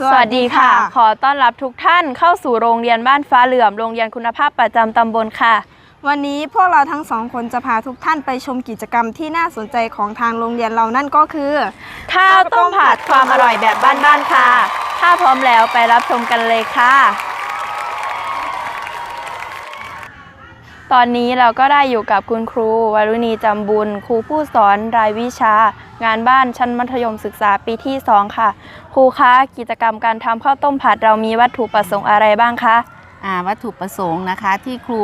สวัสดีค่ะ ขอต้อนรับทุกท่านเข้าสู่โรงเรียนบ้านฟ้าเหลื่อม โรงเรียนคุณภาพประจำตำบลค่ะ วันนี้พวกเราทั้งสองคนจะพาทุกท่านไปชมกิจกรรมที่น่าสนใจของทางโรงเรียนเรานั่นก็คือ ข้าวต้มผัดความอร่อยแบบบ้านๆค่ะ ถ้าพร้อมแล้วไปรับชมกันเลยค่ะ ตอนนี้เราก็ได้อยู่กับคุณครูวรุณีจำบุญ ครูผู้สอนรายวิชา งานบ้านชั้นมัธยมศึกษาปีที่ 2 ค่ะ ครูคะกิจกรรมการทำข้าวต้มผัดเรามีวัตถุประสงค์อะไรบ้างคะอ่าวัตถุประสงค์นะคะ ที่ครู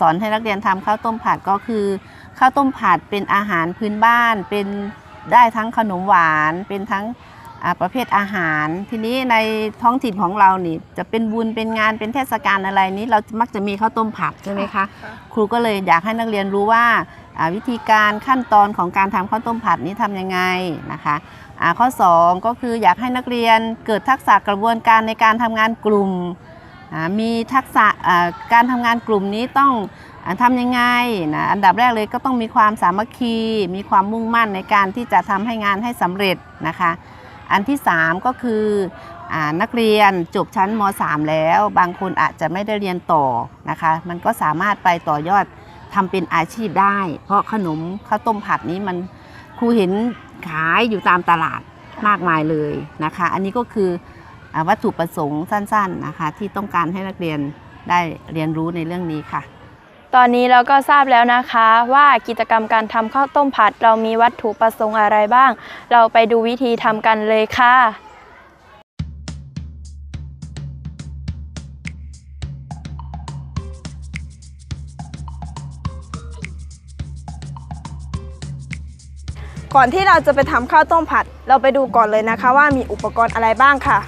สอนให้นักเรียนทำข้าวต้มผัดก็คือข้าวต้มผัดเป็นอาหารพื้นบ้าน เป็นได้ทั้งขนมหวาน เป็นทั้งอ่าประเภทอาหาร ทีนี้ในท้องถิ่นของเรานี่จะเป็นบุญเป็นงานเป็นเทศกาลอะไรนี้ เรามักจะมีข้าวต้มผัดใช่ไหมคะ ครูก็เลยอยากให้นักเรียนรู้ว่าอ่า วิธีการขั้นตอนของการทำข้าวต้มผัดนี้ทำยังไงนะคะข้อ 2 ก็คืออยากให้นักเรียนเกิดทักษะกระบวนการในการทำงานกลุ่ม มีทักษะการทำงานกลุ่มนี้ต้องอทำยังไงนะอันดับแรกเลยก็ต้องมีความสามัคคี มีความมุ่งมั่นในการที่จะทำให้งานให้สำเร็จนะคะ อันที่ 3 ก็คืออนักเรียนจบชั้นม .3 แล้ว บางคนอาจจะไม่ได้เรียนต่อนะคะ มันก็สามารถไปต่อยอด ทำเป็นอาชีพได้ เพราะขนมข้าวต้มผัดนี้มันครูเห็นขายอยู่ตามตลาดมากมายเลยนะคะ อันนี้ก็คืออวัตถุประสงค์สั้นๆนะคะ ที่ต้องการให้นักเรียนได้เรียนรู้ในเรื่องนี้ค่ะ ตอนนี้เราก็ทราบแล้วนะคะว่ากิจกรรมการทำข้าวต้มผัด เรามีวัตถุประสงค์อะไรบ้าง เราไปดูวิธีทำกันเลยค่ะ ก่อนที่เราจะไปทำข้าวต้มผัด เราไปดูก่อนเลยนะคะว่ามีอุปกรณ์อะไรบ้างค่ะ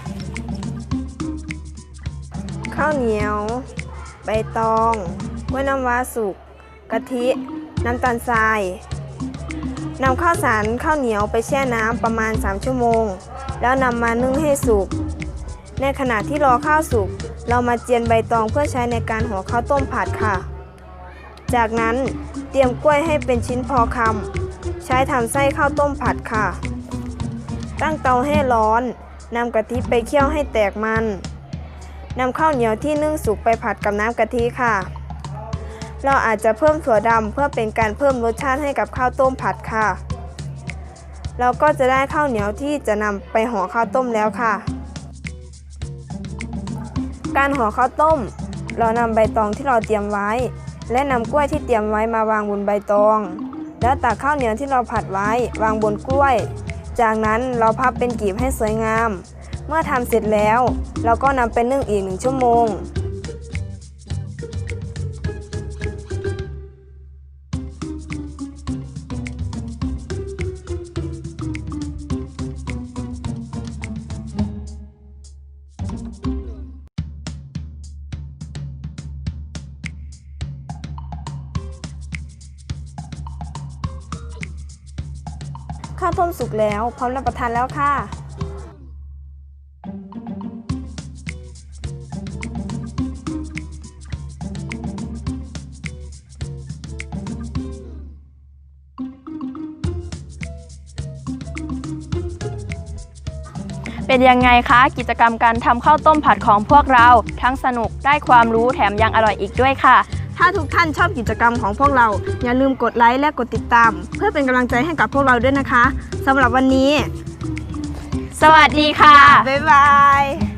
ข้าวเหนียว ใบตองกล้วยน้ำว้าสุกกะทิ น้ำตาลทรายนำข้าวสารข้าวเหนียวไปแช่น้ำประมาณ 3 ชั่วโมง แล้วนำมานึ่งให้สุก ในขณะที่รอข้าวสุก เรามาเจียนใบตองเพื่อใช้ในการห่อข้าวต้มผัดค่ะ จากนั้นเตรียมกล้วยให้เป็นชิ้นพอคำ ใช้ทำไส้ข้าวต้มผัดค่ะ ตั้งเตาให้ร้อนนำกะทิไปเคี่ยวให้แตกมันนำข้าวเหนียวที่นึ่งสุกไปผัดกับน้ำกะทิค่ะ เราอาจจะเพิ่มถั่วดำเพื่อเป็นการเพิ่มรสชาติให้กับข้าวต้มผัดค่ะ เราก็จะได้ข้าวเหนียวที่จะนำไปห่อข้าวต้มแล้วค่ะ การห่อข้าวต้ม เรานำใบตองที่เราเตรียมไว้ และนำกล้วยที่เตรียมไว้มาวางบนใบตอง แล้วตักข้าวเหนียวที่เราผัดไว้วางบนกล้วย จากนั้นเราพับเป็นกีบให้สวยงาม เมื่อทำเสร็จแล้ว เราก็นำไปนึ่งอีกหนึ่งชั่วโมง ข้าวต้มสุกแล้ว พร้อมรับประทานแล้วค่ะเป็นยังไงคะ กิจกรรมการทำข้าวต้มผัดของพวกเรา ทั้งสนุกได้ความรู้แถมยังอร่อยอีกด้วยค่ะ ถ้าทุกท่านชอบกิจกรรมของพวกเรา อย่าลืมกดไลค์และกดติดตาม เพื่อเป็นกำลังใจให้กับพวกเราด้วยนะคะสำหรับวันนี้ สวัสดีค่ะ บ๊ายบาย